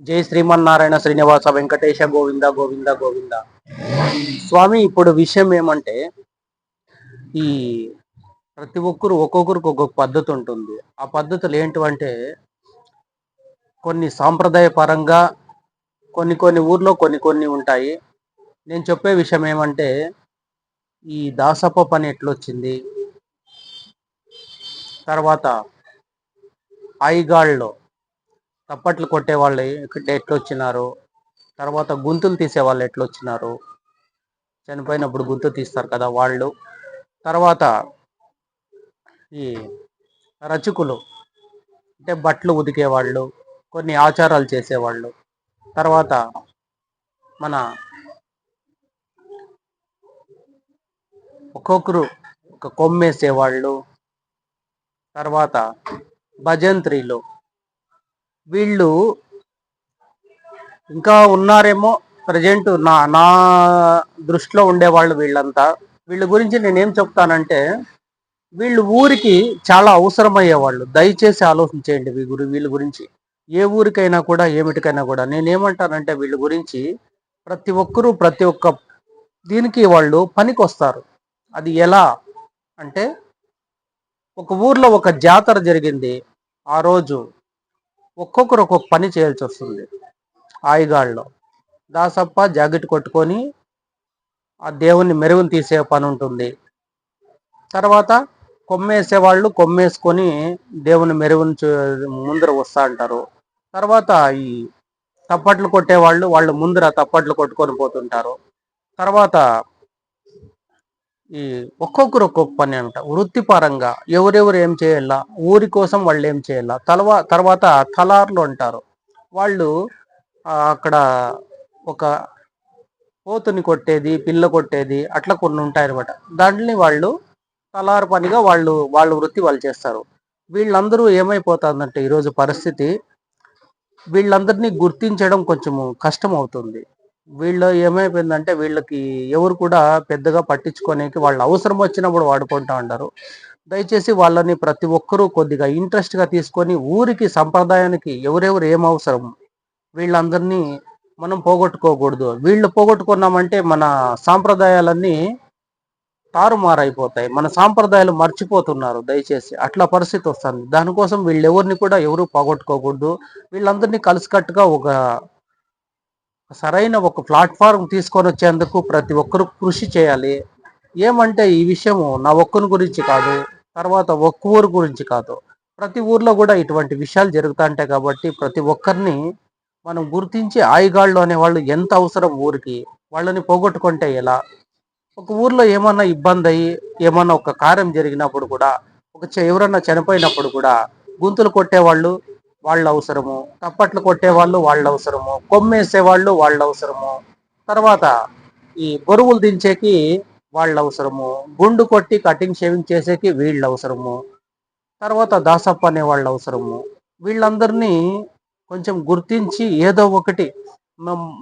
జై శ్రీమన్నారాయణ శ్రీనివాస వెంకటేశ గోవింద గోవింద గోవింద. స్వామి ఇప్పుడు విషయం ఏమంటే ఈ ప్రతి ఒక్కరు ఒక్కొక్కరికి ఒక్కొక్క పద్ధతి ఉంటుంది. ఆ పద్ధతులు ఏంటివంటే కొన్ని సాంప్రదాయ పరంగా కొన్ని కొన్ని ఊర్లో కొన్ని కొన్ని ఉంటాయి. నేను చెప్పే విషయం ఏమంటే ఈ దాసప్ప పని ఎట్లొచ్చింది? తర్వాత ఐగాళ్ళలో తప్పట్లు కొట్టే వాళ్ళు ఎట్లొచ్చినారు? తర్వాత గుంతులు తీసేవాళ్ళు ఎట్లా ఎట్లొచ్చినారు? చనిపోయినప్పుడు గుంతు తీస్తారు కదా వాళ్ళు. తర్వాత ఈ రచకులు అంటే బట్టలు ఉతికేవాళ్ళు కొన్ని ఆచారాలు చేసేవాళ్ళు. తర్వాత మన ఒక్కొక్కరు ఒక కొమ్మేసేవాళ్ళు. తర్వాత భజంత్రీలు. వీళ్ళు ఇంకా ఉన్నారేమో ప్రజెంట్ నా నా దృష్టిలో ఉండేవాళ్ళు వీళ్ళంతా. వీళ్ళ గురించి నేనేం చెప్తానంటే వీళ్ళు ఊరికి చాలా అవసరమయ్యేవాళ్ళు. దయచేసి ఆలోచించేయండి వీ గురి వీళ్ళ గురించి. ఏ ఊరికైనా కూడా ఏమిటికైనా కూడా. నేనేమంటానంటే వీళ్ళ గురించి ప్రతి ఒక్కరూ ప్రతి ఒక్క దీనికి వాళ్ళు పనికి వస్తారు అది ఎలా అంటే ఒక ఊర్లో ఒక జాతర జరిగింది. ఆ రోజు ఒక్కొక్కరు ఒక్కొక్క పని చేయాల్సి వస్తుంది. ఆయుగాళ్ళలో దాసప్ప జాకెట్ కొట్టుకొని ఆ దేవుణ్ణి మెరుగుని తీసే పని ఉంటుంది. తర్వాత కొమ్మేసే వాళ్ళు కొమ్మేసుకొని దేవుని మెరుగుని ముందర వస్తా అంటారు. తర్వాత ఈ తప్పట్లు కొట్టేవాళ్ళు వాళ్ళు ముందర తప్పట్లు కొట్టుకొని పోతుంటారు. తర్వాత ఈ ఒక్కొక్కరు ఒక్కొక్క పని అనమాట వృత్తిపరంగా ఎవరెవరు ఏం చేయాలా? ఊరి కోసం వాళ్ళు ఏం చేయాలా? తలవా తర్వాత తలార్లు అంటారు. వాళ్ళు అక్కడ ఒక పోతుని కొట్టేది పిల్ల కొట్టేది అట్లా కొన్ని ఉంటాయి అనమాట దాంట్ని వాళ్ళు తలారు పనిగా వాళ్ళు వాళ్ళ వృత్తి వాళ్ళు చేస్తారు. వీళ్ళందరూ ఏమైపోతుందంటే ఈరోజు పరిస్థితి వీళ్ళందరినీ గుర్తించడం కొంచెము కష్టం అవుతుంది వీళ్ళు ఏమైపోయిందంటే వీళ్ళకి ఎవరు కూడా పెద్దగా పట్టించుకోనికి వాళ్ళు అవసరం వచ్చినప్పుడు వాడుకుంటా ఉంటారు దయచేసి వాళ్ళని ప్రతి ఒక్కరూ కొద్దిగా ఇంట్రెస్ట్గా తీసుకొని ఊరికి సంప్రదాయానికి ఎవరెవరు ఏం అవసరం వీళ్ళందరినీ మనం పోగొట్టుకోకూడదు. వీళ్ళు పోగొట్టుకున్నామంటే మన సాంప్రదాయాలన్నీ తారుమారైపోతాయి. మన సాంప్రదాయాలు మర్చిపోతున్నారు దయచేసి. అట్లా పరిస్థితి వస్తుంది. దానికోసం వీళ్ళు ఎవరిని కూడా ఎవరు పోగొట్టుకోకూడదు. వీళ్ళందరినీ కలిసికట్టుగా ఒక సరైన ఒక ప్లాట్ఫారం తీసుకొని వచ్చేందుకు ప్రతి ఒక్కరు కృషి చేయాలి. ఏమంటే ఈ విషయము నా ఒక్కని గురించి కాదు తర్వాత ఒక్క ఊరు గురించి కాదు. ప్రతి ఊర్లో కూడా ఇటువంటి విషయాలు జరుగుతుంటాయి కాబట్టి ప్రతి ఒక్కరిని మనం గుర్తించి ఆయిగాళ్ళు అనేవాళ్ళు ఎంత అవసరం ఊరికి వాళ్ళని పోగొట్టుకుంటే ఎలా? ఒక ఊర్లో ఏమన్నా ఇబ్బంది అయ్యి ఏమన్నా ఒక కార్యం జరిగినప్పుడు కూడా ఒక ఎవరన్నా చనిపోయినప్పుడు కూడా గుంతులు కొట్టేవాళ్ళు వాళ్ళ అవసరము తప్పట్లు కొట్టేవాళ్ళు వాళ్ళ అవసరము కొమ్మేసే వాళ్ళు వాళ్ళ అవసరము తర్వాత ఈ బరువులు దించేకి వాళ్ళ అవసరము గుండు కొట్టి కటింగ్ షేవింగ్ చేసేకి వీళ్ళ అవసరము తర్వాత దాసప్ప అనే వాళ్ళ అవసరము వీళ్ళందరినీ కొంచెం గుర్తించి ఏదో ఒకటి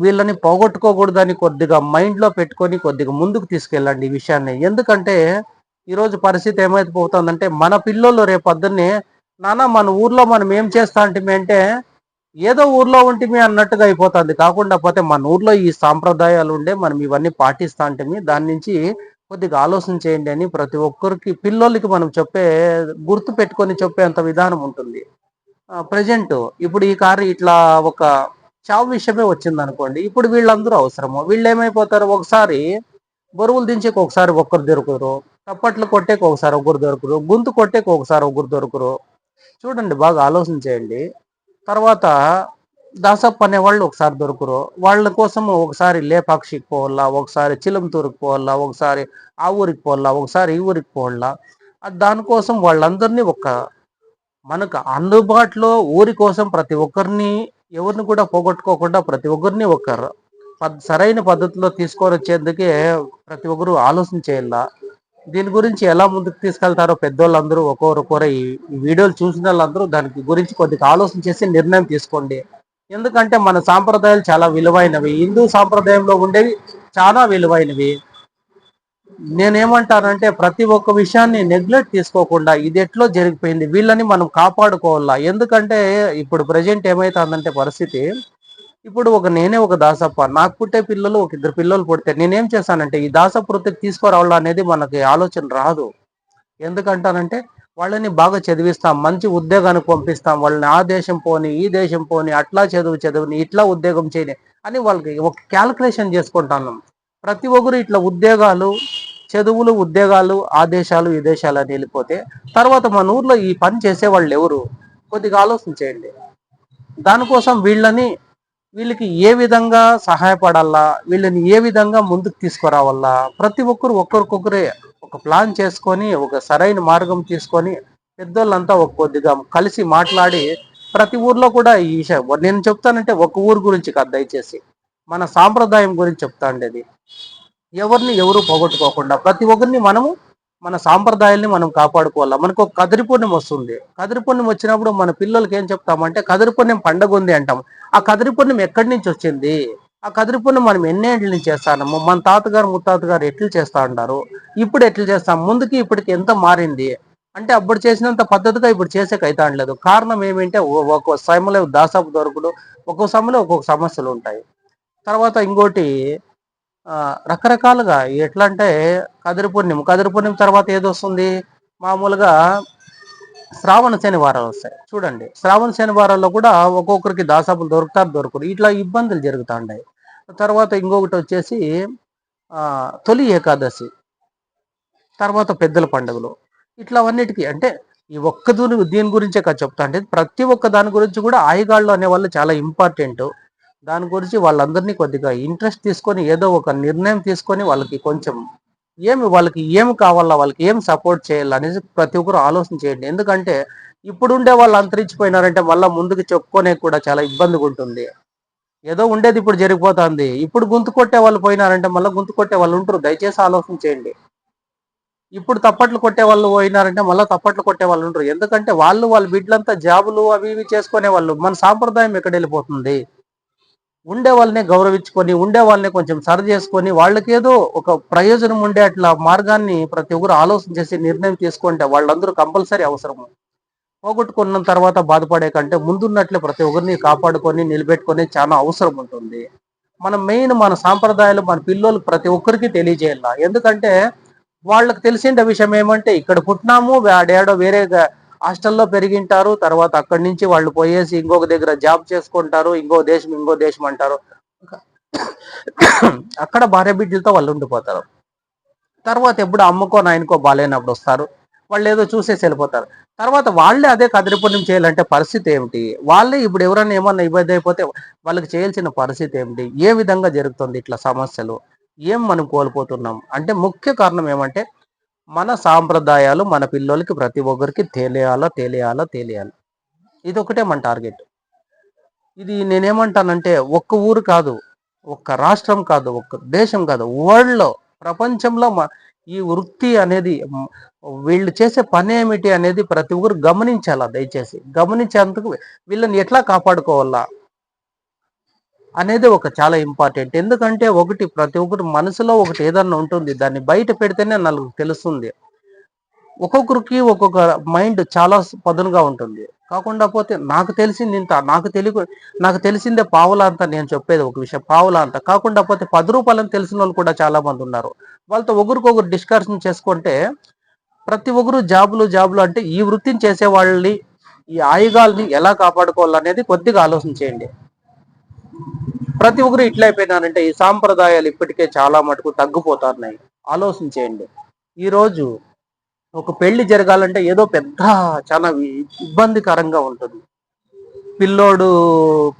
వీళ్ళని పోగొట్టుకోకూడదని కొద్దిగా మైండ్లో పెట్టుకొని కొద్దిగా ముందుకు తీసుకెళ్ళండి ఈ విషయాన్ని. ఎందుకంటే ఈరోజు పరిస్థితి ఏమైపోతుందంటే మన పిల్లలు రేపు పొద్దున్నే నాన్న మన ఊర్లో మనం ఏం చేస్తా అంటే ఏదో ఊర్లో ఉంటే అన్నట్టుగా అయిపోతుంది. కాకుండా పోతే మన ఊర్లో ఈ సాంప్రదాయాలు ఉండే మనం ఇవన్నీ పాటిస్తా అంటే దాని నుంచి కొద్దిగా ఆలోచన చేయండి అని ప్రతి ఒక్కరికి పిల్లలకి మనం చెప్పే గుర్తు పెట్టుకొని చెప్పేంత విధానం ఉంటుంది. ప్రజెంట్ ఇప్పుడు ఈ కారు ఇట్లా ఒక చావు విషయమే వచ్చింది అనుకోండి ఇప్పుడు వీళ్ళందరూ అవసరము. వీళ్ళు ఏమైపోతారు? ఒకసారి బరువులు దించేకి ఒకసారి ఒక్కరు దొరకరు తప్పట్లు కొట్టేకి ఒకసారి ఒకరు దొరుకురు గుంతు కొట్టేకి ఒకసారి ఒకరు దొరుకురు చూడండి బాగా ఆలోచన చేయండి. తర్వాత దాసప్ప అనేవాళ్ళు ఒకసారి దొరుకురు వాళ్ళ కోసం ఒకసారి లేపాక్షికి పోవాలా ఒకసారి చిలంతూరుకి పోవాలా ఒకసారి ఆ ఊరికి పోవాలా ఒకసారి ఈ ఊరికి పోవాలా. దానికోసం వాళ్ళందరినీ ఒక మనకు అందుబాటులో ఊరి కోసం ప్రతి ఒక్కరిని ఎవరిని కూడా పోగొట్టుకోకుండా ప్రతి ఒక్కరిని ఒక సరైన పద్ధతిలో తీసుకొని వచ్చేందుకే ప్రతి ఒక్కరు ఆలోచన చేయాల. దీని గురించి ఎలా ముందుకు తీసుకెళ్తారో పెద్దోళ్ళందరూ ఒక్కొక్కరు ఈ వీడియోలు చూసిన వాళ్ళందరూ దానికి గురించి కొద్దిగా ఆలోచన చేసి నిర్ణయం తీసుకోండి. ఎందుకంటే మన సాంప్రదాయాలు చాలా విలువైనవి. హిందూ సాంప్రదాయంలో ఉండేవి చాలా విలువైనవి. నేనేమంటానంటే ప్రతి ఒక్క విషయాన్ని నెగ్లెక్ట్ తీసుకోకుండా ఇది ఎట్లో జరిగిపోయింది వీళ్ళని మనం కాపాడుకోవాలా? ఎందుకంటే ఇప్పుడు ప్రజెంట్ ఏమైతుందంటే పరిస్థితి ఇప్పుడు ఒక నేనే ఒక దాసప్ప. నాకు పుట్టే పిల్లలు ఒక ఇద్దరు పిల్లలు పుడితే నేనేం చేశానంటే ఈ దాసప్ప వృత్తికి తీసుకురావడం అనేది మనకి ఆలోచన రాదు. ఎందుకంటానంటే వాళ్ళని బాగా చదివిస్తాం మంచి ఉద్యోగానికి పంపిస్తాం వాళ్ళని ఆ దేశం పోని ఈ దేశం పోని అట్లా చదువు చదువుని ఇట్లా ఉద్యోగం చేయని అని వాళ్ళకి ఒక క్యాల్కులేషన్ చేసుకుంటాను. ప్రతి ఒక్కరు ఇట్లా ఉద్యోగాలు చదువులు ఉద్యోగాలు ఆ దేశాలు ఈ దేశాలు అని వెళ్ళిపోతే తర్వాత మన ఊర్లో ఈ పని చేసే వాళ్ళు ఎవరు? కొద్దిగా ఆలోచన చేయండి. దానికోసం వీళ్ళని వీళ్ళకి ఏ విధంగా సహాయపడాలా? వీళ్ళని ఏ విధంగా ముందుకు తీసుకురావాలా? ప్రతి ఒక్కరు ఒక్కరికొకరే ఒక ప్లాన్ చేసుకొని ఒక సరైన మార్గం తీసుకొని పెద్దోళ్ళంతా ఒక కొద్దిగా కలిసి మాట్లాడి ప్రతి ఊర్లో కూడా ఈ విషయం నేను చెప్తానంటే ఒక ఊరు గురించి కాదు దయచేసి. మన సాంప్రదాయం గురించి చెప్తా ఉండేది ఎవరిని ఎవరు పోగొట్టుకోకుండా ప్రతి ఒక్కరిని మనము మన సాంప్రదాయాల్ని మనం కాపాడుకోవాలా? మనకు ఒక కదిరి పుణ్యం వస్తుంది. కదిరి పుణ్యం వచ్చినప్పుడు మన పిల్లలకి ఏం చెప్తామంటే కదిరి పుణ్యం పండగ ఉంది అంటాం ఆ కదిరి పుణ్యం ఎక్కడి నుంచి వచ్చింది? ఆ కదిరి పుణ్యం మనం ఎన్నేళ్ళ నుంచి చేస్తాము మన తాతగారు ముత్తాతగారు ఎట్లు చేస్తా ఉంటారు ఇప్పుడు ఎట్లు చేస్తాం? ముందుకి ఇప్పటికి ఎంత మారింది? అంటే అప్పుడు చేసినంత పద్ధతిగా ఇప్పుడు చేసే లేదు. కారణం ఏమంటే ఒక్కొక్క సమయంలో దాసాపు దొరకడు ఒక్కొక్క సమయంలో ఒక్కొక్క సమస్యలు ఉంటాయి. తర్వాత ఇంకోటి రకరకాలుగా ఎట్లా అంటే కదిరి పూర్ణిమ కదిరి పూర్ణిమ తర్వాత ఏది వస్తుంది మామూలుగా శ్రావణ శనివారాలు వస్తాయి. చూడండి. శ్రావణ శనివారాల్లో కూడా ఒక్కొక్కరికి దాసాపులు దొరుకుతారు దొరకరు. ఇట్లా ఇబ్బందులు జరుగుతుంటాయి తర్వాత ఇంకొకటి వచ్చేసి తొలి ఏకాదశి తర్వాత పెద్దల పండుగలు. ఇట్లా అన్నిటికీ అంటే ఈ ఒక్క దీని గురించే కాదు చెప్తా అంటే ప్రతి ఒక్క దాని గురించి కూడా ఆయుగాళ్ళు అనే వాళ్ళు చాలా ఇంపార్టెంట్. దాని గురించి వాళ్ళందరినీ కొద్దిగా ఇంట్రెస్ట్ తీసుకొని ఏదో ఒక నిర్ణయం తీసుకొని వాళ్ళకి కొంచెం ఏమి వాళ్ళకి ఏమి కావాలా వాళ్ళకి ఏం సపోర్ట్ చేయాలి ప్రతి ఒక్కరు ఆలోచన చేయండి. ఎందుకంటే ఇప్పుడుండే వాళ్ళు అంతరించిపోయినారంటే మళ్ళీ ముందుకు చెప్పుకునే కూడా చాలా ఇబ్బందిగా ఉంటుంది. ఏదో ఉండేది ఇప్పుడు జరిగిపోతుంది. ఇప్పుడు గుంతు కొట్టే వాళ్ళు పోయినారంటే మళ్ళీ గుంతు కొట్టే వాళ్ళు ఉంటారు. దయచేసి ఆలోచన చేయండి. ఇప్పుడు తప్పట్లు కొట్టే వాళ్ళు పోయినారంటే మళ్ళీ తప్పట్లు కొట్టే వాళ్ళు ఉంటారు. ఎందుకంటే వాళ్ళు వాళ్ళ బిడ్డలంతా జాబులు అవి ఇవి చేసుకునే వాళ్ళు. మన సాంప్రదాయం ఎక్కడ వెళ్ళిపోతుంది? ఉండే వాళ్ళని గౌరవించుకొని ఉండే వాళ్ళని కొంచెం సరి చేసుకొని వాళ్ళకేదో ఒక ప్రయోజనం ఉండే అట్లా మార్గాన్ని ప్రతి ఒక్కరు ఆలోచన చేసి నిర్ణయం తీసుకుంటే వాళ్ళందరూ కంపల్సరీ అవసరము. పోగొట్టుకున్న తర్వాత బాధపడే కంటే ముందున్నట్లే ప్రతి ఒక్కరిని కాపాడుకొని నిలబెట్టుకొని చాలా అవసరం ఉంటుంది. మనం మెయిన్ మన సాంప్రదాయాలు మన పిల్లలు ప్రతి ఒక్కరికి తెలియజేయాల? ఎందుకంటే వాళ్ళకి తెలిసిన విషయం ఏమంటే ఇక్కడ పుట్టినాము వాడేడో వేరేగా హాస్టల్లో పెరిగింటారు తర్వాత అక్కడి నుంచి వాళ్ళు పోయేసి ఇంకొక దగ్గర జాబ్ చేసుకుంటారు ఇంకో దేశం ఇంకో దేశం అంటారు. అక్కడ భార్య బిడ్డలతో వాళ్ళు ఉండిపోతారు. తర్వాత ఎప్పుడు అమ్మకో నాయనకో బాగాలేనప్పుడు వస్తారు. వాళ్ళు ఏదో చూసేసి వెళ్ళిపోతారు. తర్వాత వాళ్ళే అదే కదిరిపుణ్యం చేయాలంటే పరిస్థితి ఏమిటి? వాళ్ళే ఇప్పుడు ఎవరైనా ఏమన్నా ఇబ్బంది అయిపోతే వాళ్ళకి చేయాల్సిన పరిస్థితి ఏమిటి? ఏ విధంగా జరుగుతుంది ఇట్లా సమస్యలు? ఏం మనం కోల్పోతున్నాం? అంటే ముఖ్య కారణం ఏమంటే మన సాంప్రదాయాలు మన పిల్లలకి ప్రతి ఒక్కరికి తెలియాలా తెలియాలా తెలియాలి. ఇది ఒకటే మన టార్గెట్. ఇది నేనేమంటానంటే ఒక్క ఊరు కాదు ఒక్క రాష్ట్రం కాదు ఒక్క దేశం కాదు వరల్డ్లో ప్రపంచంలో ఈ వృత్తి అనేది వీళ్ళు చేసే పని ఏమిటి అనేది ప్రతి ఒక్కరు గమనించాలా దయచేసి. గమనించేందుకు వీళ్ళని ఎట్లా కాపాడుకోవాలా? అనేది ఒక చాలా ఇంపార్టెంట్ ఎందుకంటే ఒకటి ప్రతి ఒక్కటి మనసులో ఒకటి ఏదన్నా ఉంటుంది దాన్ని బయట పెడితేనే నలుగు తెలుస్తుంది. ఒక్కొక్కరికి ఒక్కొక్క మైండ్ చాలా పదునుగా ఉంటుంది. కాకుండా పోతే నాకు తెలిసింది ఇంత నాకు తెలియ నాకు తెలిసిందే పావుల అంత నేను చెప్పేది ఒక విషయం పావుల అంత. కాకుండా పోతే పది రూపాయలని తెలిసిన వాళ్ళు కూడా చాలా మంది ఉన్నారు. వాళ్ళతో ఒకరికొకరు డిస్కషన్ చేసుకుంటే ప్రతి ఒక్కరు జాబులు జాబులు అంటే ఈ వృత్తిని చేసే వాళ్ళని ఈ ఆయుగాల్ని ఎలా కాపాడుకోవాలనేది కొద్దిగా ఆలోచన చేయండి. ప్రతి ఒక్కరు ఇట్లయిపోయినారంటే ఈ సాంప్రదాయాలు ఇప్పటికే చాలా మటుకు తగ్గిపోతున్నాయి. ఆలోచించేయండి. ఈరోజు ఒక పెళ్ళి జరగాలంటే ఏదో పెద్ద చాలా ఇబ్బందికరంగా ఉంటుంది. పిల్లోడు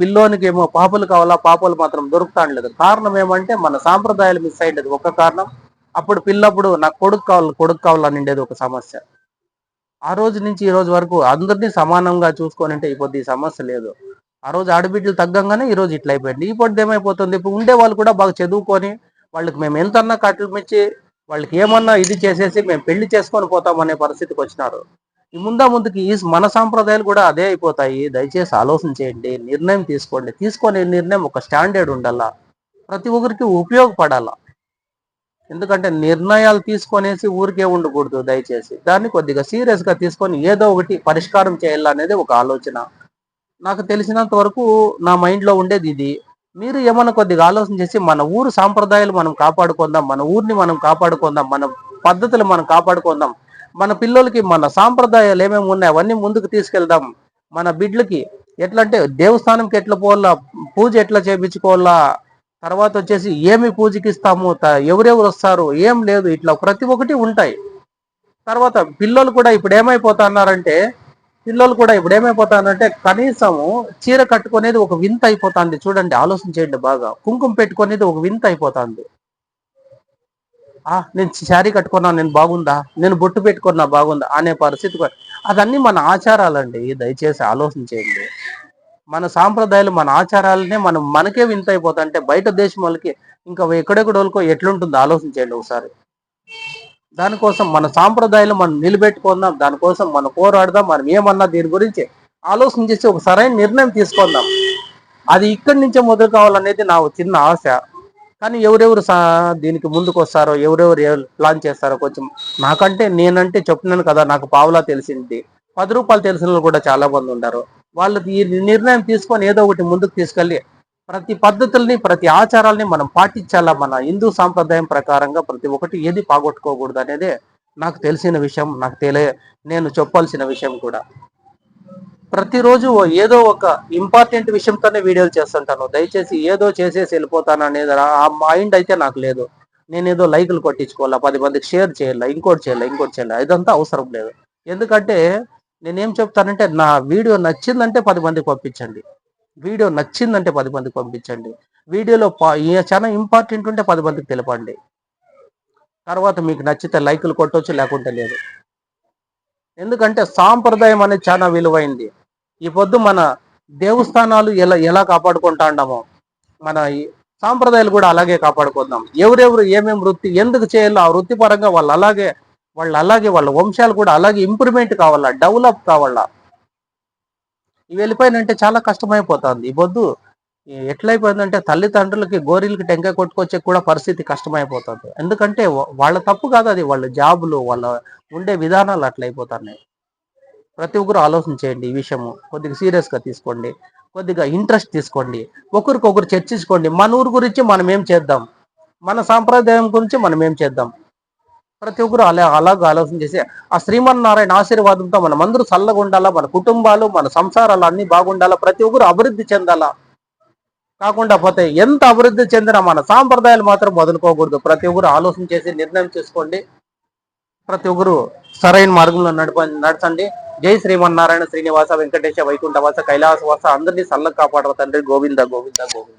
పిల్లోనికి ఏమో పాపలు కావాలా పాపలు మాత్రం దొరుకుతాండలేదు కారణం ఏమంటే మన సాంప్రదాయాలు మిస్ అయ్యేది ఒక కారణం. అప్పుడు పిల్లప్పుడు నాకు కొడుకు కావాలి కొడుకు కావాలని ఉండేది ఒక సమస్య. ఆ రోజు నుంచి ఈ రోజు వరకు అందరినీ సమానంగా చూసుకొని అంటే ఇప్పుడు ఈ సమస్య లేదు. ఆ రోజు ఆడబిడ్డలు తగ్గంగానే ఈ రోజు ఇట్లా అయిపోయింది. ఈ పొద్దు ఏమైపోతుంది? ఇప్పుడు ఉండే వాళ్ళు కూడా బాగా చదువుకొని వాళ్ళకి మేము ఎంతన్నా కట్టలు మెచ్చి వాళ్ళకి ఏమన్నా ఇది చేసేసి మేము పెళ్ళి చేసుకొని పోతామనే పరిస్థితికి వచ్చినారు. ఈ ముందా ముందుకి ఈ మన సాంప్రదాయాలు కూడా అదే అయిపోతాయి. దయచేసి ఆలోచన చేయండి నిర్ణయం తీసుకోండి. తీసుకునే నిర్ణయం ఒక స్టాండర్డ్ ఉండాలా? ప్రతి ఒక్కరికి ఉపయోగపడాలా? ఎందుకంటే నిర్ణయాలు తీసుకొనేసి ఊరికే ఉండకూడదు దయచేసి. దాన్ని కొద్దిగా సీరియస్గా తీసుకొని ఏదో ఒకటి పరిష్కారం చేయాలనేది ఒక ఆలోచన. నాకు తెలిసినంత వరకు నా మైండ్లో ఉండేది ఇది. మీరు ఏమన్నా కొద్దిగా ఆలోచన చేసి మన ఊరు సాంప్రదాయాలు మనం కాపాడుకుందాం మన ఊరిని మనం కాపాడుకుందాం మన పద్ధతులు మనం కాపాడుకుందాం మన పిల్లలకి మన సాంప్రదాయాలు ఏమేమి ఉన్నాయి అవన్నీ ముందుకు తీసుకెళ్దాం మన బిడ్లకి ఎట్లా అంటే దేవస్థానంకి ఎట్లా పోవాలా పూజ ఎట్లా చేయించుకోవాలా తర్వాత వచ్చేసి ఏమి పూజకి ఇస్తాము ఎవరెవరు వస్తారు ఏం లేదు ఇట్లా ప్రతి ఒక్కటి ఉంటాయి. తర్వాత పిల్లలు కూడా ఇప్పుడు ఏమైపోతున్నారంటే పిల్లలు కూడా ఇప్పుడు ఏమైపోతానంటే కనీసము చీర కట్టుకునేది ఒక వింత అయిపోతుంది. చూడండి ఆలోచన చేయండి బాగా. కుంకుమ పెట్టుకునేది ఒక వింత అయిపోతుంది. ఆ నేను శారీ కట్టుకున్నా నేను బాగుందా? నేను బొట్టు పెట్టుకున్నా బాగుందా? అనే పరిస్థితి అదన్నీ మన ఆచారాలండి. దయచేసి ఆలోచన చేయండి. మన సాంప్రదాయాలు మన ఆచారాలనే మనం మనకే వింత అయిపోతాంటే బయట దేశం వాళ్ళకి ఇంకా ఎక్కడెక్కడ వాళ్ళకో ఎట్లుంటుందో ఆలోచన చేయండి ఒకసారి. దానికోసం మన సాంప్రదాయాలు మనం నిలబెట్టుకుందాం దానికోసం మనం పోరాడదాం మనం ఏమన్నా దీని గురించి ఆలోచన చేసి ఒక సరైన నిర్ణయం తీసుకుందాం. అది ఇక్కడి నుంచే మొదలు కావాలనేది నా చిన్న ఆశ. కానీ ఎవరెవరు సా- దీనికి ముందుకు వస్తారో ఎవరెవరు ప్లాన్ చేస్తారో కొంచెం నాకంటే నేనంటే చెప్తున్నాను కదా నాకు పావులా తెలిసింది. పది రూపాయలు తెలిసిన వాళ్ళు కూడా చాలా మంది ఉన్నారు. వాళ్ళు ఈ నిర్ణయం తీసుకొని ఏదో ఒకటి ముందుకు తీసుకెళ్ళి ప్రతి పద్ధతుల్ని ప్రతి ఆచారాల్ని మనం పాటించాలా మన హిందూ సాంప్రదాయం ప్రకారంగా ప్రతి ఒక్కటి ఏది పాగొట్టుకోకూడదు అనేది నాకు తెలిసిన విషయం నాకు తెలియ నేను చెప్పాల్సిన విషయం కూడా. ప్రతిరోజు ఏదో ఒక ఇంపార్టెంట్ విషయంతోనే వీడియోలు చేస్తుంటాను. దయచేసి ఏదో చేసేసి వెళ్ళిపోతాను అనేది ఆ- ఆ మైండ్ అయితే నాకు లేదు. నేను ఏదో లైకులు కొట్టించుకోవాలా పది మందికి షేర్ చేయాలా ఇంకోటి చేయాలా ఇంకోటి చేయాలా ఇదంతా అవసరం లేదు. ఎందుకంటే నేనేం చెప్తానంటే నా వీడియో నచ్చిందంటే పది మందికి పంపించండి. వీడియో నచ్చిందంటే పది మందికి పంపించండి. వీడియోలో చాలా ఇంపార్టెంట్ ఉంటే పది మందికి తెలపండి. తర్వాత మీకు నచ్చితే లైకులు కొట్టవచ్చు లేకుంటే లేదు. ఎందుకంటే సాంప్రదాయం అనేది చాలా విలువైంది. ఈ పొద్దు మన దేవస్థానాలు ఎలా ఎలా కాపాడుకుంటాండామో మన సాంప్రదాయాలు కూడా అలాగే కాపాడుకుందాం. ఎవరెవరు ఏమేమి వృత్తి ఎందుకు చేయాలో ఆ వృత్తిపరంగా వాళ్ళు అలాగే వాళ్ళు అలాగే వాళ్ళ వంశాలు కూడా అలాగే ఇంప్రూవ్మెంట్ కావాలా డెవలప్ కావాలా ఇవి వెళ్ళిపోయినంటే చాలా కష్టమైపోతుంది. ఈ పొద్దు ఎట్లయిపోయిందంటే తల్లిదండ్రులకి గోరీలకి టెంకాయ కొట్టుకొచ్చే కూడా పరిస్థితి కష్టమైపోతుంది. ఎందుకంటే వాళ్ళ తప్పు కాదు అది. వాళ్ళ జాబులు వాళ్ళ ఉండే విధానాలు అట్లయిపోతున్నాయి. ప్రతి ఒక్కరు ఆలోచన చేయండి ఈ విషయము. కొద్దిగా సీరియస్గా తీసుకోండి. కొద్దిగా ఇంట్రెస్ట్ తీసుకోండి. ఒకరికొకరు చర్చించుకోండి. మన ఊరు గురించి మనం ఏం చేద్దాం? మన సాంప్రదాయం గురించి మనం ఏం చేద్దాం? ప్రతి ఒక్కరు అలా అలాగ ఆలోచన చేసి ఆ శ్రీమన్నారాయణ ఆశీర్వాదంతో మనం అందరూ చల్లగా ఉండాలా మన కుటుంబాలు మన సంసారాలు అన్ని బాగుండాలా ప్రతి ఒక్కరు అభివృద్ధి చెందాలా? కాకుండా పోతే ఎంత అభివృద్ధి చెందినా మన సాంప్రదాయాలు మాత్రం వదులుకోకూడదు. ప్రతి ఒక్కరు ఆలోచన చేసి నిర్ణయం చేసుకోండి. ప్రతి ఒక్కరు సరైన మార్గంలో నడప నడచండి. జై శ్రీమన్నారాయణ శ్రీనివాస వెంకటేశ వైకుంఠవాస కైలాసవాస అందరినీ చల్లగా కాపాడరు తండ్రి. గోవింద గోవింద గోవింద.